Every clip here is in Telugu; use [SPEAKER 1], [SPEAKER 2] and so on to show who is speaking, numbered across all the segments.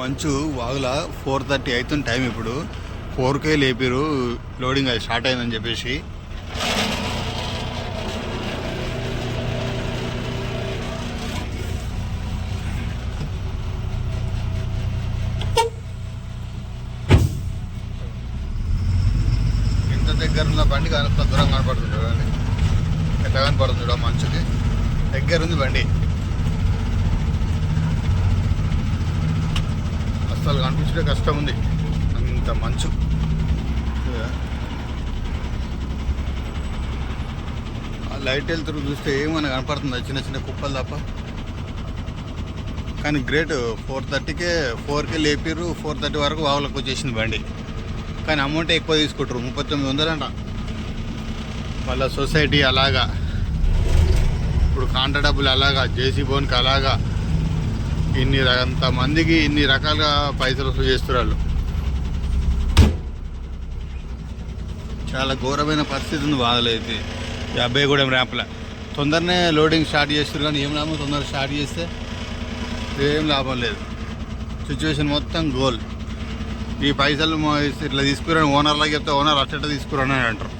[SPEAKER 1] మంచు వాగుల ఫోర్ థర్టీ అవుతుంది టైం ఇప్పుడు. ఫోర్కే లేపారు లోడింగ్ అది స్టార్ట్ అయిందని చెప్పేసి. ఇంత దగ్గర ఉన్న బండి అంత దూరం కనపడుతుంది చూడండి. ఎట్లా కనపడుతుంది చూడ మంచుకి. దగ్గర ఉంది బండి. అసలు కనిపించడం కష్టం ఉంది అంత మంచు. ఆ లైట్ వెళ్తురు చూస్తే ఏమైనా కనపడుతుంది? చిన్న చిన్న కుప్పలు తప్ప. కానీ గ్రేట్ ఫోర్ థర్టీకే ఫోర్కే లేపిర్రు ఫోర్ థర్టీ వరకు వావులకు వచ్చేసింది బండి. కానీ అమౌంట్ ఎక్కువ తీసుకుంటారు ముప్పై తొమ్మిది వందలంట. వాళ్ళ సొసైటీ అలాగా. ఇప్పుడు కాంట డబ్బులు అలాగా జేసీ బోన్కి అలాగా. ఇన్ని అంత మందికి ఇన్ని రకాలుగా పైసలు వసూలు చేస్తారు వాళ్ళు. చాలా ఘోరమైన పరిస్థితి ఉంది బాధలు అయితే. ఈ అబ్బాయిగూడెం ర్యాంప్లో. తొందరనే లోడింగ్ స్టార్ట్ చేస్తారు కానీ ఏం లాభం? తొందరగా స్టార్ట్ చేస్తే ఏం లాభం లేదు. సిచ్యువేషన్ మొత్తం గోల్. ఈ పైసలు మా ఇట్లా తీసుకురని ఓనర్లకి చెప్తే ఓనర్ అట్ట తీసుకురని అని అంటారు.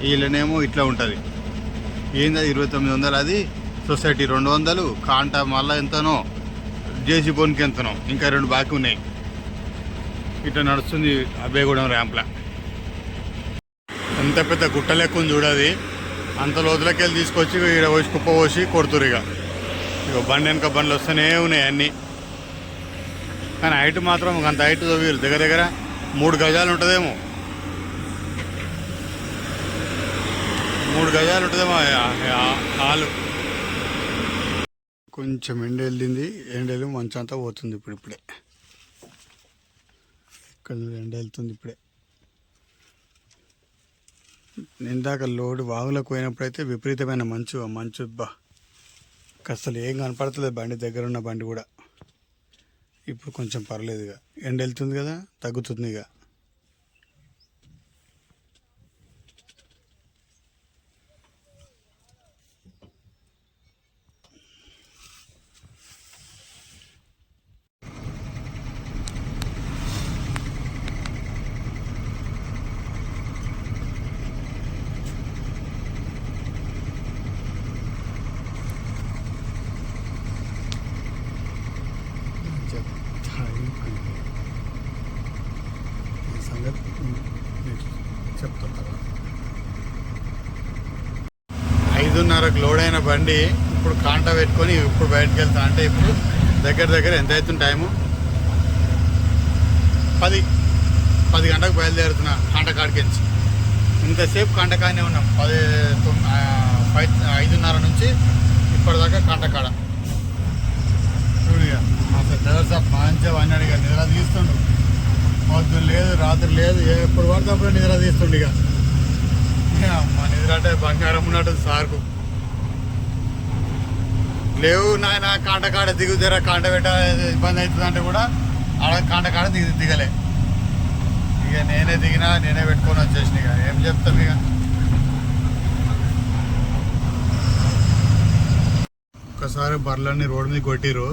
[SPEAKER 1] వీళ్ళనేమో ఇట్లా ఉంటుంది. ఏంది అది? ఇరవై తొమ్మిది వందలు అది? సొసైటీ రెండు వందలు కాంటా మళ్ళీ ఎంతనో? జేసీ బోన్కి వెళ్తున్నాం. ఇంకా రెండు బాకీ ఉన్నాయి. ఇట్లా నడుస్తుంది అభయగూడెం ర్యాంప్లా ఎంత పెద్ద గుట్ట లెక్క ఉంది చూడది అంత లోతులకి వెళ్ళి తీసుకొచ్చి ఇక్కడ పోసి కుప్ప పోసి కొడుతురు ఇక. ఇక బండి వెనక బండ్లు వస్తూనే ఉన్నాయి అన్నీ. కానీ హైట్ మాత్రం అంత హైట్ వీరు దగ్గర దగ్గర మూడు గజాలు ఉంటుందేమో. మూడు గజాలు ఉంటుందేమో హాలు కొంచెం ఎండ వెళ్ళింది. ఎండ వెళ్ళి మంచు అంతా పోతుంది ఇప్పుడు ఇప్పుడే. ఇక్కడ ఎండ వెళ్తుంది ఇప్పుడే. ఇందాక లోడ్ వాగులకు పోయినప్పుడైతే విపరీతమైన మంచు. ఆ మంచు బా అసలు ఏం కనపడతలేదు. బండి దగ్గర ఉన్న బండి కూడా. ఇప్పుడు కొంచెం పర్లేదు ఇక. ఎండ వెళ్తుంది కదా తగ్గుతుంది ఇక. చెప్తాను ఈ సంగతి నీకు చెప్తా తర్వాత. ఐదున్నరకు లోడ్ అయిన బండి ఇప్పుడు కాంట పెట్టుకొని ఇప్పుడు బయటకు వెళ్తా అంటే ఇప్పుడు దగ్గర దగ్గర ఎంత అవుతుంది టైము? పది. పది గంటలకు బయలుదేరుతున్నా కాంట కాడికించి ఇంతసేపు కాంట కాడనే ఉన్నాం. పది ఐదున్నర నుంచి ఇప్పటిదాకా కాంట కాడ. డ్రైవర్ సాబ్ మంచిగా అన్నాడు ఇక నిద్ర తీస్తుండు. పొద్దు లేదు రాత్రి లేదు ఎప్పుడు పడితే అప్పుడు నిద్ర తీస్తుండు ఇక. మా నిద్ర అంటే బంగారం ఉన్నట్టు సార్కు. లేవు నాయన కాంట కాడ దిగుదర కాంట పెట్ట ఇబ్బంది అవుతుంది అంటే కూడా ఆడ కాంట కాడ దిగి దిగలే. ఇక నేనే దిగినా నేనే పెట్టుకొని వచ్చేసిన ఇక. ఏం చెప్తాం ఇక? ఒక్కసారి బర్రెలన్నీ రోడ్డు మీద కొట్టిరు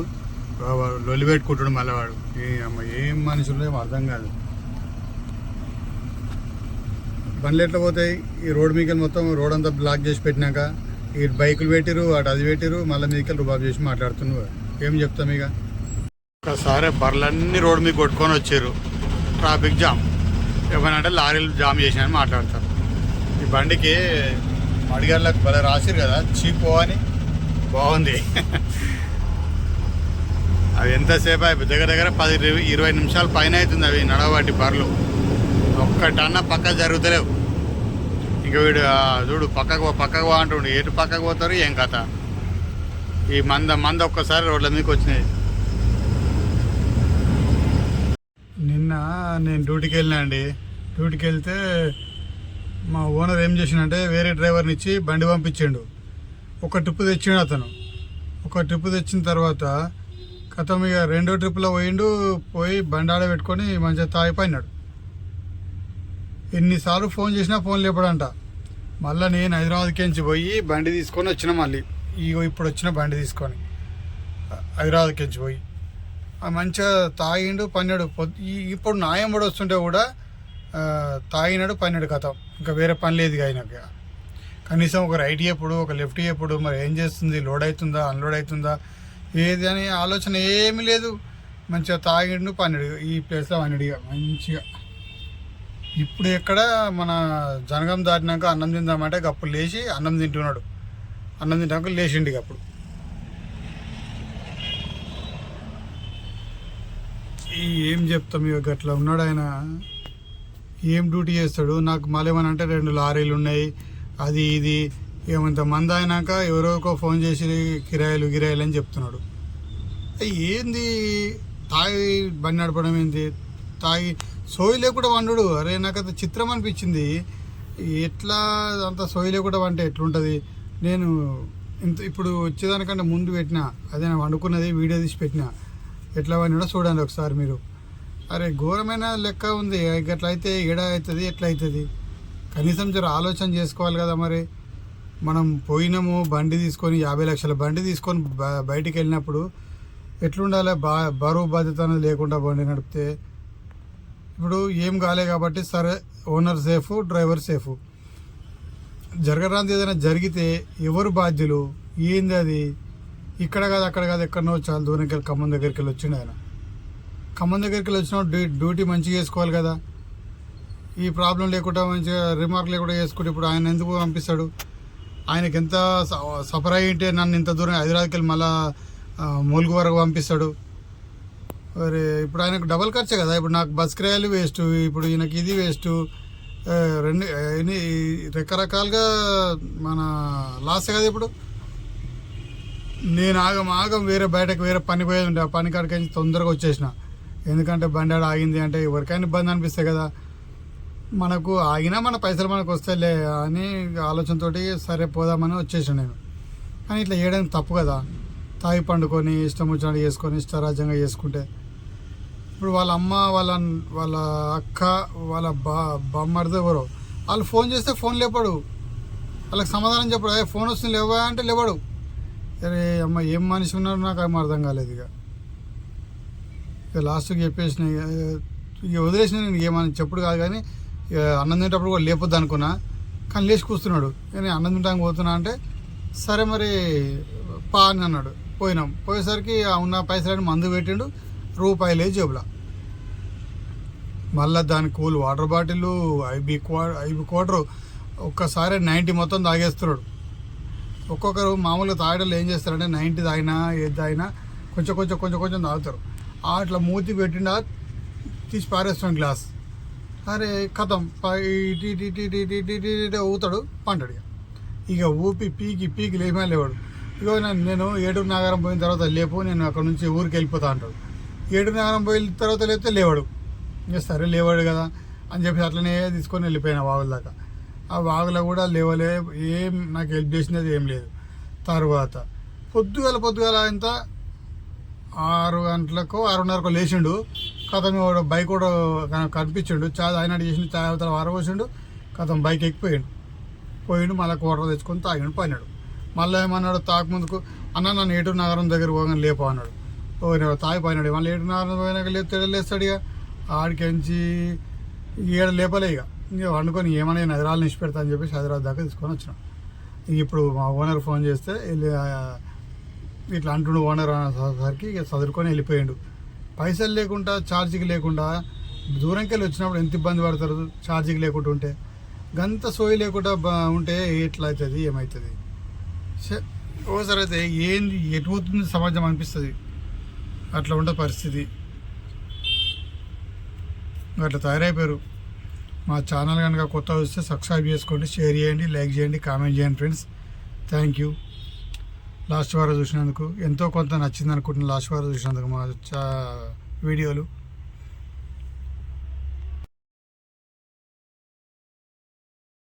[SPEAKER 1] లొలి పెట్టుకుంటాడు మళ్ళీ వాడు. ఏ అమ్మ ఏం మనుషులు అర్థం కాదు. బండ్లు ఎట్లా పోతాయి? ఈ రోడ్ మీదకి మొత్తం రోడ్ అంతా బ్లాక్ చేసి పెట్టినాక ఈ బైకులు పెట్టిరు అటు అది పెట్టిరు మళ్ళీ మీదకి రుబాబు చేసి మాట్లాడుతున్నారు ఏం చెప్తాం ఇక? ఒకసారి బర్రెలన్నీ రోడ్ మీద కొట్టుకొని వచ్చారు ట్రాఫిక్ జామ్. ఏమనంటే లారీలు జామ్ చేసినాయని మాట్లాడతారు. ఈ బండికి అడిగారులకు భలే రాసిరు కదా చీపో అని. బాగుంది. ఎంతసేపు అయిపోయి దగ్గర దగ్గర పది ఇరవై- నిమిషాలు పైన అవుతుంది అవి నడవబట్టి బర్రెలు. ఒక్కటన్నా పక్క జరుగుతలేవు. ఇంక వీడు చూడు పక్కకు పక్కకు పో అంటుండు. ఎటు పక్కకు పోతారు ఏం కథ? ఈ మంద మంద ఒక్కసారి రోడ్ల మీదకి వచ్చినాయి. నిన్న నేను డ్యూటీకి వెళ్ళినా అండి. డ్యూటీకి వెళ్తే మా ఓనర్ ఏం చేసిండంటే వేరే డ్రైవర్ని ఇచ్చి బండి పంపించిండు. ఒక ట్రిప్ తెచ్చిండు అతను. ఒక ట్రిప్ తెచ్చిన తర్వాత కథం ఇక రెండో ట్రిప్లో పోయిండు పోయి బండాడ పెట్టుకొని మంచిగా తాగిపోయినాడు. ఎన్నిసార్లు ఫోన్ చేసినా ఫోన్ లేపడంట. మళ్ళీ నేను హైదరాబాద్కి నుంచి పోయి బండి తీసుకొని వచ్చిన మళ్ళీ. ఇగో ఇప్పుడు వచ్చిన బండి తీసుకొని హైదరాబాద్కి నుంచి పోయి.
[SPEAKER 2] మంచిగా తాగిండు పన్నాడు ఈ- ఇప్పుడు నాయం కూడా వస్తుంటే కూడా తాగినాడు పన్నాడు కథ. ఇంకా వేరే పని లేదు ఆయనకి. కనీసం ఒక రైట్ ఎప్పుడు ఒక లెఫ్ట్ ఎప్పుడు మరి ఏం చేస్తుంది? లోడ్ అవుతుందా? అన్లోడ్ అవుతుందా? ఏది అని ఆలోచన ఏమీ లేదు. మంచిగా తాగిండు పన్నాడు ఈ ప్లేస్లో పన్నాడు మంచిగా. ఇప్పుడు ఎక్కడ మన జనగం దాటినాక అన్నం తిందామంటే అప్పుడు లేచి అన్నం తింటున్నాడు. అన్నం తింటాక లేచిండి అప్పుడు. ఏం చెప్తాం ఇక అట్లా ఉన్నాడు ఆయన. ఏం డ్యూటీ చేస్తాడు? నాకు మళ్ళీ అంటే రెండు లారీలు ఉన్నాయి. అది ఇది. ఏమంత మంది అయినాక ఎవరోకో ఫోన్ చేసి కిరాయిలు గిరాయిలు అని చెప్తున్నాడు. ఏంది? తాగి బండి నడపడం ఏంది? తాగి సోయి లేకుండా వండు అరే నాకు అది చిత్రం అనిపించింది. ఎట్లా అంత సోయి లేకుండా వంటే ఎట్లుంటుంది? నేను ఇంత ఇప్పుడు వచ్చేదానికంటే ముందు పెట్టిన అదే నేను వండుకున్నది వీడియో తీసి పెట్టిన. ఎట్లా వండినా చూడండి ఒకసారి మీరు. అరే ఘోరమైన లెక్క ఉంది. ఎట్లయితే ఏడ అవుతుంది ఎట్లా అవుతుంది? కనీసం జర ఆలోచన చేసుకోవాలి కదా మరి. మనం పోయినాము బండి తీసుకొని యాభై లక్షల బండి తీసుకొని బయటికి వెళ్ళినప్పుడు ఎట్లుండాలి? బా బరువు బాధ్యత అనేది లేకుండా బండి నడిపితే. ఇప్పుడు ఏం కాలే కాబట్టి సరే ఓనర్ సేఫ్ డ్రైవర్ సేఫ్. జరగరాంది ఏదైనా జరిగితే ఎవరు బాధ్యులు? ఏంది అది? ఇక్కడ కాదు అక్కడ కాదు ఎక్కడనో చాలా దూరంకి వెళ్ళి ఖమ్మం దగ్గరికి వెళ్ళి వచ్చిండు ఆయన. ఖమ్మం దగ్గరికి వెళ్ళి వచ్చిన డ్యూ డ్యూటీ మంచిగా చేసుకోవాలి కదా. ఈ ప్రాబ్లం లేకుండా మంచిగా రిమార్క్ లేకుండా చేసుకుంటే ఇప్పుడు ఆయన ఎందుకు పంపిస్తాడు? ఆయనకి ఎంత సఫర్ అయ్యి ఉంటే నన్ను ఇంత దూరం హైదరాబాద్కి వెళ్ళి మళ్ళా మూలుగు వరకు పంపిస్తాడు. మరి ఇప్పుడు ఆయనకు డబల్ ఖర్చే కదా. ఇప్పుడు నాకు బస్ కిరాయిలు వేస్ట్ ఇప్పుడు ఈయనకి ఇది వేస్ట్ రెండు ఆ, ఇన్ని రకరకాలుగా మన లాస్ కదా ఇప్పుడు. నేను ఆగం ఆగం వేరే బయటకు వేరే పని పోయేది ఉంటే ఆ పని కాడికి వెళ్ళి తొందరగా వచ్చేసిన. ఎందుకంటే బండి ఆడ ఆగింది అంటే ఎవరికైనా ఇబ్బంది అనిపిస్తాయి కదా. మనకు ఆగినా మన పైసలు మనకు వస్తాయిలే అని ఆలోచనతోటి సరే పోదామని వచ్చేసాను నేను. కానీ ఇట్లా చేయడానికి తప్పు కదా. తాగి పండుకొని ఇష్టం వచ్చినట్టు చేసుకొని ఇష్టరాజ్యంగా చేసుకుంటే. ఇప్పుడు వాళ్ళ అమ్మ వాళ్ళ వాళ్ళ అక్క వాళ్ళ బా బామ్మర్ది ఎవరో వాళ్ళు ఫోన్ చేస్తే ఫోన్ లేపడు. వాళ్ళకి సమాధానం చెప్పడు. అదే ఫోన్ వస్తుంది లేవా? అంటే లేవడు. అరే అమ్మ ఏం మనిషి ఉన్నాడు నాకు ఏం అర్థం కాలేదు ఇక. ఇక లాస్ట్కి చెప్పేసిన ఇక వదిలేసిన నేను ఏమని చెప్పుడు కాదు కానీ అన్నం తింటప్పుడు కూడా లేపొద్దు అనుకున్నా కానీ లేచి కూర్చున్నాడు. నేను అన్నం తింటానికి పోతున్నా అంటే సరే మరి పా అని అన్నాడు. పోయినాం. పోయేసరికి ఉన్న పైసలని మందు పెట్టిండు రూపాయలే జేబులా. మళ్ళీ దాని కూల్ వాటర్ బాటిల్ ఐబీ క్వా ఐబీ క్వార్టర్ ఒక్కసారి నైంటీ మొత్తం తాగేస్తున్నాడు. ఒక్కొక్కరు మామూలుగా తాగడంలో ఏం చేస్తారంటే నైంటీ తాగినా ఏది తాగినా కొంచెం కొంచెం కొంచెం కొంచెం తాగుతారు. అట్లా మూతి పెట్టిండా తీసి పారేస్తాం గ్లాస్. అరే కథం. ఊతాడు పంటాడు ఇక. ఊపి పీకి పీకి లేమే లేవాడు. ఇగో నేను ఏడు నగరం పోయిన తర్వాత లేపు నేను అక్కడ నుంచి ఊరికి వెళ్ళిపోతా అంటాడు. ఏడు నగరం పోయిన తర్వాత లేపితే లేవాడు. ఇంకా సరే లేవాడు కదా అని చెప్పి అట్లనే తీసుకొని వెళ్ళిపోయినా వాగుల దాకా. ఆ వాగులో కూడా లేవలే ఏం నాకు హెల్ప్ చేసినది ఏం లేదు. తర్వాత పొద్దుగాల పొద్దుగాల అంతా ఆరు గంటలకు ఆరున్నరకు లేచిండు. కథం బైక్ కూడా కనిపించిండు. చాయ్ ఆయన చేసిండు చాయ్ అవతల వారబోసిండు కథం బైక్ ఎక్కిపోయిండు. పోయిండు మళ్ళీ కూర తెచ్చుకొని తాగిండు పోయినాడు మళ్ళీ ఏమన్నాడు తాకు ముందుకు అన్న నన్ను ఏటూరు నగరం దగ్గర పోగానే లేపు అన్నాడు. పోయినాడు తాగి పోయినాడు. మళ్ళీ ఏటూరు నగరం పోయినాక లేపుతాడు లేస్తాడు ఇక. ఆడికెంచి ఏడ లేపలే ఇక. ఇక వండుకొని ఏమైనా నగరాలు నిష్పెడతా అని చెప్పేసి హైదరాబాద్ దాకా తీసుకొని వచ్చినాం. ఇప్పుడు మా ఓనర్ ఫోన్ చేస్తే వెళ్ళి ఇట్లా అంటుండు ఓనర్ అనేసరికి ఇక చదువుకొని వెళ్ళిపోయాడు. పైసలు లేకుండా ఛార్జీకి లేకుండా దూరంకెళ్ళి వచ్చినప్పుడు ఎంత ఇబ్బంది పడతారు ఛార్జీకి లేకుండా ఉంటే? గంత సోయి లేకుండా బా ఉంటే ఎట్లా అవుతుంది ఏమవుతుంది ఒకసారి అయితే ఏంది ఎటుపోతుంది సమాజం అనిపిస్తుంది. అట్లా ఉండే పరిస్థితి. అట్లా తయారైపోయారు. మా ఛానల్ కనుక కొత్త వస్తే సబ్స్క్రైబ్ చేసుకోండి షేర్ చేయండి లైక్ చేయండి కామెంట్ చేయండి ఫ్రెండ్స్. Thank you. లాస్ట్ వారం చూసినందుకు ఎంతో కొంత నచ్చింది అనుకుంటున్నాను లాస్ట్ వారం చూసినందుకు మా చా వీడియోలు.